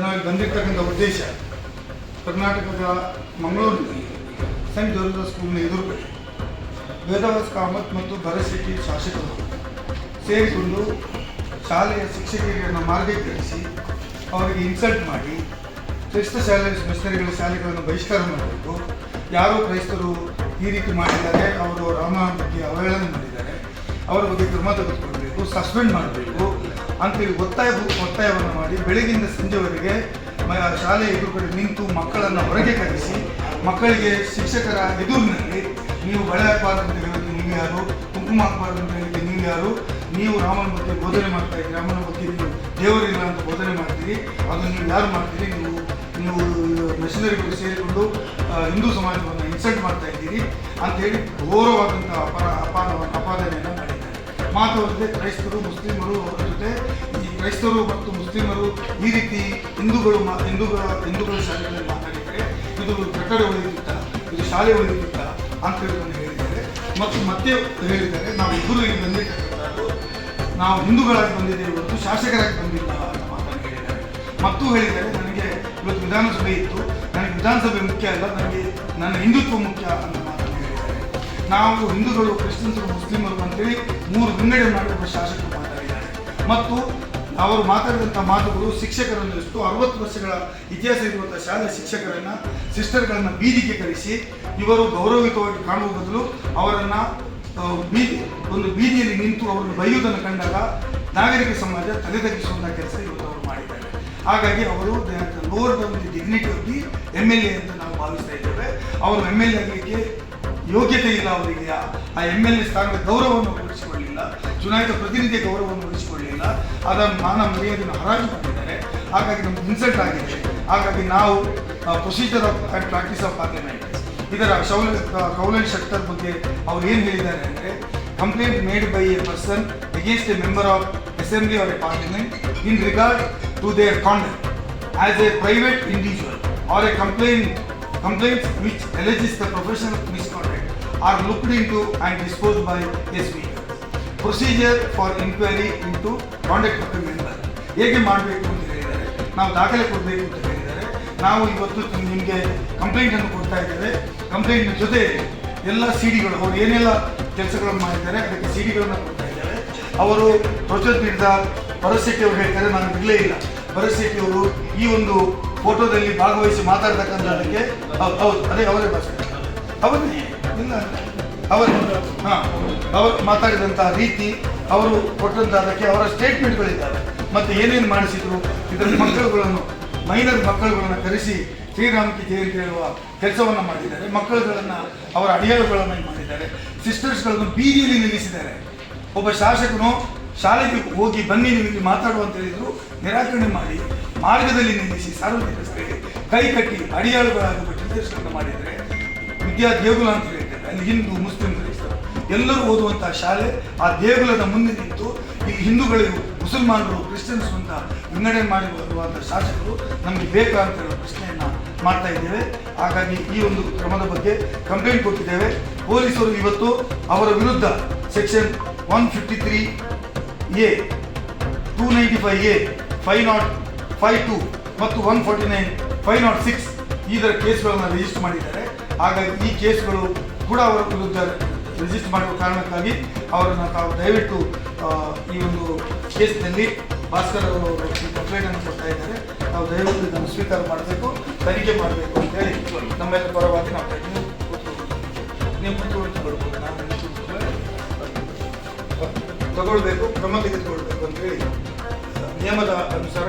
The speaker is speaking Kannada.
ನಾವಿಲ್ಲಿ ಬಂದಿರ್ತಕ್ಕಂಥ ಉದ್ದೇಶ ಕರ್ನಾಟಕದ ಮಂಗಳೂರಿನಲ್ಲಿ ಸೆಂಟ್ ಜೋಸೆಫ್ ಸ್ಕೂಲ್ನ ಎದುರುಗಡೆ ವೇದವಾಸ್ ಕಾಮತ್ ಮತ್ತು ಭರತ್ ಶೆಟ್ಟಿ ಶಾಸಕರು ಸೇರಿಕೊಂಡು ಶಾಲೆಯ ಶಿಕ್ಷಕಿಯರನ್ನು ಮಾರ್ಗೀಕರಿಸಿ ಅವರಿಗೆ ಇನ್ಸಲ್ಟ್ ಮಾಡಿ ಕ್ರಿಸ್ತ ಶಾಲೆ ಮಿಷನರಿಗಳ ಶಾಲೆಗಳನ್ನು ಬಹಿಷ್ಕಾರ ಮಾಡಬೇಕು ಯಾರೋ ಕ್ರೈಸ್ತರು ಈ ರೀತಿ ಮಾಡಿದ್ದಾರೆ, ಅವರು ರಾಮ ಬಗ್ಗೆ ಅವಹೇಳನ ಮಾಡಿದ್ದಾರೆ, ಅವರ ಬಗ್ಗೆ ಕ್ರಮ ತೆಗೆದುಕೊಳ್ಬೇಕು ಸಸ್ಪೆಂಡ್ ಮಾಡಬೇಕು. ಅಂತೇಳಿ ಒತ್ತಾಯ ಒತ್ತಾಯವನ್ನು ಮಾಡಿ ಬೆಳಗಿಂದ ಸಂಜೆವರೆಗೆ ಶಾಲೆಯ ಎದುರುಗಡೆ ನಿಂತು ಮಕ್ಕಳನ್ನು ಹೊರಗೆ ಕರೆಸಿ, ಮಕ್ಕಳಿಗೆ ಶಿಕ್ಷಕರ ಎದುರಿನಲ್ಲಿ ನೀವು ಬಳೆ ಹಾಕಬಾರ್ದು ಅಂತ ಹೇಳಿದ್ರೆ ನೀವು ಯಾರು, ಕುಂಕುಮ ಹಾಕಬಾರ್ದು ಅಂತ ಹೇಳಿದ್ರೆ ನೀವು ಯಾರು, ನೀವು ರಾಮನ ಬಗ್ಗೆ ಬೋಧನೆ ಮಾಡ್ತಾ ಇದ್ದೀರಿ, ರಾಮನ ಬಗ್ಗೆ ನೀವು ದೇವರಿಲ್ಲ ಅಂತ ಬೋಧನೆ ಮಾಡ್ತೀರಿ ಅದನ್ನು ನೀವು ಯಾರು ಮಾಡ್ತೀರಿ, ನೀವು ನೀವು ಮೆಷಿನರಿಗಳು ಸೇರಿಕೊಂಡು ಹಿಂದೂ ಸಮಾಜವನ್ನು ಇನ್ಸಲ್ಟ್ ಮಾಡ್ತಾ ಇದ್ದೀರಿ ಅಂತೇಳಿ ಘೋರವಾದಂಥ ಅಪಾರ ಅಪಾರ ಅಪಾದನೆಯನ್ನು ಮಾಡಿದ್ದಾರೆ. ಮಾತಾಡಿದ್ರೆ ಕ್ರೈಸ್ತರು, ಮುಸ್ಲಿಮರು ಅವರ ಜೊತೆ ಕ್ರೈಸ್ತರು ಮತ್ತು ಮುಸ್ಲಿಮರು ಈ ರೀತಿ ಹಿಂದೂಗಳು ಹಿಂದೂಗಳ ಹಿಂದೂಗಳ ಶಾಲೆಗಳಲ್ಲಿ ಮಾತಾಡಿದ್ದಾರೆ ಇದು ಕಟ್ಟಡ ಉಳಿಯುತ್ತ ಇದು ಶಾಲೆ ಉಳಿಯುತ್ತ ಅಂತ ಹೇಳಿದ್ದಾರೆ. ಮತ್ತು ಮತ್ತೆ ಹೇಳಿದ್ದಾರೆ, ನಾವು ಇಬ್ಬರು ಇಲ್ಲಿ ಬಂದಿರ್ತಕ್ಕಂಥದ್ದು, ನಾವು ಹಿಂದೂಗಳಾಗಿ ಬಂದಿದ್ದೇವೆ ಮತ್ತು ಶಾಸಕರಾಗಿ ಬಂದಿಲ್ಲ ಅಂತ ಮಾತನ್ನು ಹೇಳಿದ್ದಾರೆ. ಮತ್ತು ಹೇಳಿದ್ದಾರೆ, ನನಗೆ ಇವತ್ತು ವಿಧಾನಸಭೆ ಇತ್ತು. ನನಗೆ ವಿಧಾನಸಭೆ ಮುಖ್ಯ ಅಲ್ಲ, ನನಗೆ ನನ್ನ ಹಿಂದುತ್ವ ಮುಖ್ಯ ಅಂತ ಮಾತನ್ನು ಹೇಳಿದ್ದಾರೆ. ನಾವು ಹಿಂದೂಗಳು, ಕ್ರಿಶ್ಚಿಯನ್ಸರು, ಮುಸ್ಲಿಮರು ಅಂತೇಳಿ ಮೂರು ವಿಂಗಡಣೆ ಮಾಡಿರುವ ಶಾಸಕರು ಮಾತಾಡಿದ್ದಾರೆ. ಮತ್ತು ಅವರು ಮಾತಾಡಿದಂಥ ಮಾತುಗಳು ಶಿಕ್ಷಕರನ್ನು ಎಷ್ಟು ಅರವತ್ತು ವರ್ಷಗಳ ಇತಿಹಾಸ ಇರುವಂಥ ಶಾಲೆ ಶಿಕ್ಷಕರನ್ನ ಸಿಸ್ಟರ್ಗಳನ್ನು ಬೀದಿಗೆ ಕರೆಸಿ ಇವರು ಗೌರವಯುತವಾಗಿ ಕಾಣುವ ಬದಲು ಅವರನ್ನು ಬೀದಿ, ಒಂದು ಬೀದಿಯಲ್ಲಿ ನಿಂತು ಅವರನ್ನು ಬೈಯುವುದನ್ನು ಕಂಡಾಗ ನಾಗರಿಕ ಸಮಾಜ ತಲೆ ತಗ್ಗಿಸುವಂಥ ಕೆಲಸ ಇವತ್ತು ಅವರು ಮಾಡಿದ್ದಾರೆ. ಹಾಗಾಗಿ ಅವರು ಲೋವರ್ ಒಂದು dignity of M L A ಅಂತ ನಾವು ಭಾವಿಸ್ತಾ ಇದ್ದೇವೆ. ಅವರು ಎಂ ಎಲ್ ಎ ಆಗಲಿಕ್ಕೆ ಯೋಗ್ಯತೆ ಇಲ್ಲ ಅವರಿಗೆ ಆ ಎಂ ಎಲ್ ಎ ಸ್ಥಾನದ ಗೌರವವನ್ನು ಉಳಿಸಿಕೊಳ್ಳಿಲ್ಲ ಚುನಾಯಿತ ಪ್ರತಿನಿಧಿಯ ಗೌರವವನ್ನು ಉಳಿಸಿಕೊಳ್ಳಿಲ್ಲ ಅದರ ಮಾನ ಮರ್ಯಾದೆಯನ್ನು ಹರಾಜು ಮಾಡಿದ್ದಾರೆ. ಹಾಗಾಗಿ ನಮ್ಗೆ ಇನ್ಸಲ್ಟ್ ಆಗಿದೆ. ಹಾಗಾಗಿ ನಾವು procedure of and practice of parliament ಇದರ ಶೌಲ ಕೌಲನ್ ಶಕ್ತರ್ ಬಗ್ಗೆ ಅವ್ರು ಏನು ಹೇಳಿದ್ದಾರೆ ಅಂದರೆ complaint made by a person against a member of assembly or a parliament in regard to their conduct as a private individual or a complaint complaints which alleges the professional misconduct are looked into and disposed by by S Procedure for for into into conduct of member ಹೇಗೆ ಮಾಡಬೇಕು ಅಂತ ಹೇಳಿದ್ದಾರೆ? ನಾವು ದಾಖಲೆ ಕೊಡಬೇಕು ಅಂತ ಹೇಳಿದ್ದಾರೆ. ನಾವು ಇವತ್ತು ನಿಮಗೆ ಕಂಪ್ಲೇಂಟನ್ನು ಕೊಡ್ತಾ ಇದ್ದೇವೆ. ಕಂಪ್ಲೇಂಟ್ ಜೊತೆ ಎಲ್ಲ ಸಿ ಡಿಗಳು ಅವರು ಏನೆಲ್ಲ ಕೆಲಸಗಳನ್ನು ಮಾಡಿದ್ದಾರೆ, ಅದಕ್ಕೆ ಸಿ ಡಿಗಳನ್ನು ಕೊಡ್ತಾ ಇದ್ದಾರೆ. ಅವರು ಪ್ರಚೋದ್ ನೀಡಿದ ಪರಸ್ಥಿತಿ ಅವರು ಹೇಳ್ತಾರೆ, ನಾನು ಇರಲೇ ಇಲ್ಲ. ಪರಸ್ಥಿತಿ ಅವರು ಈ ಒಂದು ಫೋಟೋದಲ್ಲಿ ಭಾಗವಹಿಸಿ ಮಾತಾಡ್ತಕ್ಕಂಥದ್ದಕ್ಕೆ ಹೌದು, ಅದೇ ಅವರೇ ಭಾಷೆ ಅವರೇ? ಇಲ್ಲ. ಅವರು, ಹಾಂ, ಅವರು ಮಾತಾಡಿದಂತಹ ರೀತಿ ಅವರು ಕೊಟ್ಟಂಥ ಅದಕ್ಕೆ ಅವರ ಸ್ಟೇಟ್ಮೆಂಟ್ಗಳಿದ್ದಾರೆ ಮತ್ತು ಏನೇನು ಮಾಡಿಸಿದ್ರು? ಇದರ ಮಕ್ಕಳುಗಳನ್ನು, ಮೈನರ್ ಮಕ್ಕಳುಗಳನ್ನು ಕರೆಸಿ ಶ್ರೀರಾಮಕ್ಕೆ ಜಯಂತಿ ಕೇಳುವ ಕೆಲಸವನ್ನು ಮಾಡಿದ್ದಾರೆ. ಮಕ್ಕಳುಗಳನ್ನು ಅವರ ಅಡಿಯಾಳುಗಳನ್ನು ಮಾಡಿದ್ದಾರೆ. ಸಿಸ್ಟರ್ಸ್ಗಳನ್ನು ಬೀದಿಯಲ್ಲಿ ನಿಲ್ಲಿಸಿದ್ದಾರೆ. ಒಬ್ಬ ಶಾಸಕನು ಶಾಲೆಗೆ ಹೋಗಿ ಬನ್ನಿ, ನಿಮಗೆ ಮಾತಾಡುವಂತ ಮಾತಾಡುವ ಹೇಳಿದ್ರು. ನಿರಾಕರಣೆ ಮಾಡಿ ಮಾರ್ಗದಲ್ಲಿ ನಿಲ್ಲಿಸಿ ಸಾರ್ವಜನಿಕರಿಗೆ ಕೈ ಕಟ್ಟಿ ಅಡಿಯಾಳುಗಳಾಗುವ ಟೀಚರ್ಸ್ಗಳನ್ನು ಮಾಡಿದರೆ ವಿದ್ಯಾ ದೇಗುಲ ಅಂತ ಹೇಳ್ತೇವೆ ಹಿಂದೂ ಮುಸ್ಲಿಂ ಕ್ರೈಸ್ತರು ಎಲ್ಲರೂ ಓದುವಂತಹ ಶಾಲೆ ಆ ದೇಗುಲದ ಮುಂದೆ ನಿಂತು ಈ ಹಿಂದೂಗಳಿಗೂ ಮುಸಲ್ಮಾನರು ಕ್ರಿಶ್ಚಿಯನ್ಸ್ ಅಂತ ವಿಂಗಡಣೆ ಮಾಡಿರುವಂತಹ ಶಾಸಕರು ನಮಗೆ ಬೇಕಾ ಅಂತ ಪ್ರಶ್ನೆಯನ್ನು ಮಾಡ್ತಾ ಇದ್ದೇವೆ. ಹಾಗಾಗಿ ಈ ಒಂದು ಕ್ರಮದ ಬಗ್ಗೆ ಕಂಪ್ಲೇಂಟ್ ಕೊಟ್ಟಿದ್ದೇವೆ. ಪೊಲೀಸರು ಇವತ್ತು ಅವರ ವಿರುದ್ಧ section one fifty three A, two ninety five A, five naught five two ಮತ್ತು one forty nine, five naught six ಇದರ ಕೇಸ್ಗಳನ್ನು ರಿಜಿಸ್ಟರ್ ಮಾಡಿದ್ದಾರೆ. ಹಾಗಾಗಿ ಈ ಕೇಸ್ಗಳು ಕೂಡ ಅವರ ವಿರುದ್ಧ ರಿಜಿಸ್ಟರ್ ಮಾಡುವ ಕಾರಣಕ್ಕಾಗಿ ಅವರನ್ನು ತಾವು ದಯವಿಟ್ಟು ಈ ಒಂದು ಕೇಸ್ನಲ್ಲಿ ಭಾಸ್ಕರ್ ಅವರು ಕಂಪ್ಲೇಂಟನ್ನು ಕೊಡ್ತಾ ಇದ್ದಾರೆ ನಾವು ದಯವಿಟ್ಟು ಇದನ್ನು ಸ್ವೀಕಾರ ಮಾಡಬೇಕು, ತನಿಖೆ ಮಾಡಬೇಕು ಅಂತ ಹೇಳಿ ನಮ್ಮೆಲ್ಲ ಪರವಾಗಿ ನಾವು ನೀವು. ನೀವು ಕೂತ್ಕೊಳ್ಳಿ. ತಗೊಳ್ಬೇಕು, ಕ್ರಮ ತೆಗೆದುಕೊಳ್ಬೇಕು ಅಂತೇಳಿ ನಿಯಮದ ಅನುಸಾರ